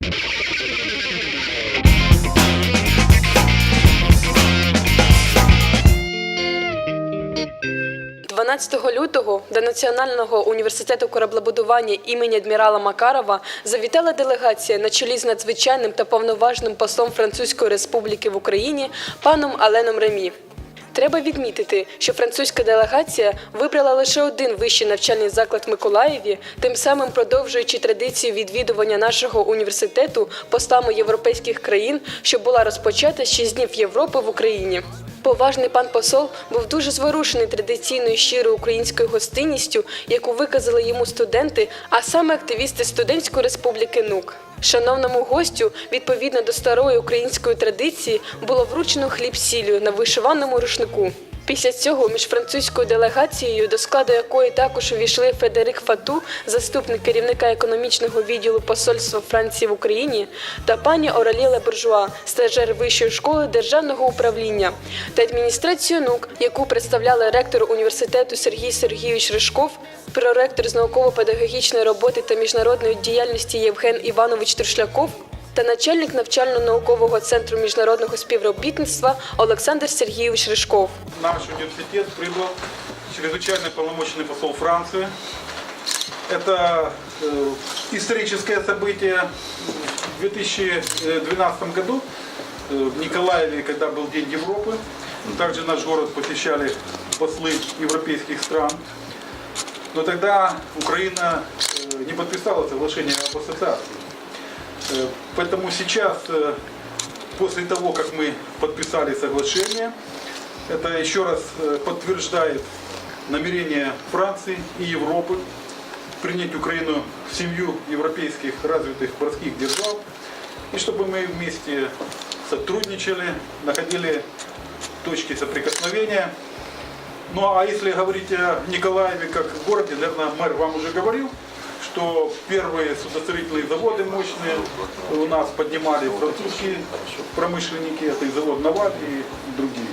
– 12 лютого до Національного університету кораблебудування імені адмірала Макарова завітала делегація на чолі з надзвичайним та повноважним послом Французької Республіки в Україні паном Аленом Ремі. Треба відмітити, що французька делегація вибрала лише один вищий навчальний заклад в Миколаєві, тим самим продовжуючи традицію відвідування нашого університету постами європейських країн, що була розпочата ще з днів Європи в Україні. Поважний пан посол був дуже зворушений традиційною щирою українською гостинністю, яку виказали йому студенти, а саме активісти студентської республіки НУК. Шановному гостю, відповідно до старої української традиції, було вручено хліб сіллю на вишиваному рушнику. Після цього між французькою делегацією, до складу якої також увійшли Федерик Фату, заступник керівника економічного відділу посольства Франції в Україні, та пані Оралі Лебуржуа, стажер вищої школи державного управління, та адміністрацію НУК, яку представляли ректор університету Сергій Сергійович Ришков, проректор з науково-педагогічної роботи та міжнародної діяльності Євген Іванович Трушляков та начальник навчально-наукового центру міжнародного співробітництва Олександр Сергійович Ришков. В наш университет прибыл чрезвычайный полномочный посол Франции. Это э, историческое событие в 2012 году э, в Николаеве, когда был День Европы. Также наш город посещали послы европейских стран. Но тогда Украина э, не подписала соглашение об ассоциации. Э, Поэтому сейчас, э, после того, как мы подписали соглашение, это еще раз э, подтверждает намерение Франции и Европы принять Украину в семью европейских развитых морских держав, и чтобы мы вместе сотрудничали, находили точки соприкосновения. Ну а если говорить о Николаеве как городе, наверное, мэр вам уже говорил, что первые судостроительные заводы мощные у нас поднимали французские промышленники, это и завод Наваль и другие.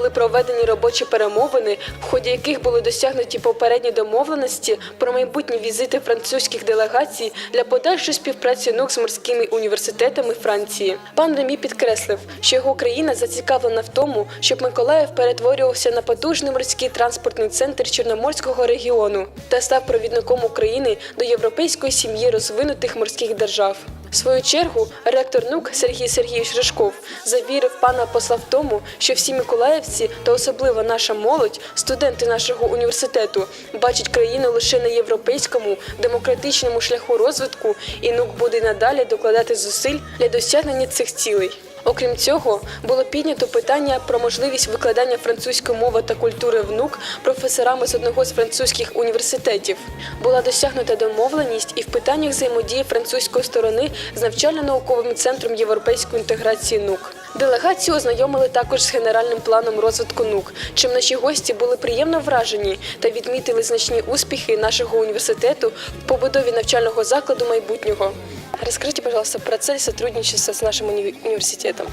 Були проведені робочі перемовини, в ході яких були досягнуті попередні домовленості про майбутні візити французьких делегацій для подальшої співпраці НУК з морськими університетами Франції. Пан Ремі підкреслив, що його країна зацікавлена в тому, щоб Миколаїв перетворювався на потужний морський транспортний центр Чорноморського регіону та став провідником України до європейської сім'ї розвинутих морських держав. В свою чергу ректор НУК Сергій Сергійович Рижков завірив пана посла в тому, що всі миколаївці та особливо наша молодь, студенти нашого університету, бачать країну лише на європейському демократичному шляху розвитку, і НУК буде надалі докладати зусиль для досягнення цих цілей. Окрім цього, було піднято питання про можливість викладання французької мови та культури в НУК професорами з одного з французьких університетів. Була досягнута домовленість і в питаннях взаємодії французької сторони з навчально-науковим центром європейської інтеграції НУК. Делегацію ознайомили також з генеральним планом розвитку НУК, чим наші гості були приємно вражені та відмітили значні успіхи нашого університету в побудові навчального закладу майбутнього. Расскажите, пожалуйста, про цель сотрудничества с нашим уни- университетом.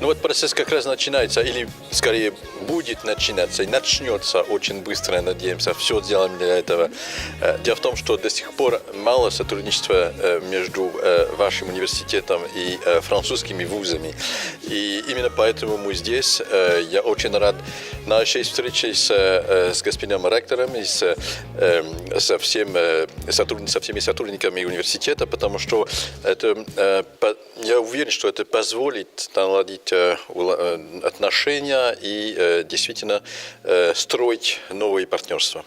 Ну вот процесс как раз начинается, или скорее будет начинаться, и начнется очень быстро, надеемся. Все сделаем для этого. Э, Дело в том, что до сих пор мало сотрудничества э, между э, вашим университетом и французскими вузами. И именно поэтому мы здесь. Я очень рад нашей встрече с, с господином ректором и с, э, со, всем, со всеми сотрудниками университета, потому что это, э, по- я уверен, что это позволит наладить э, ула- э, отношения и э, действительно э, строить новые партнерства.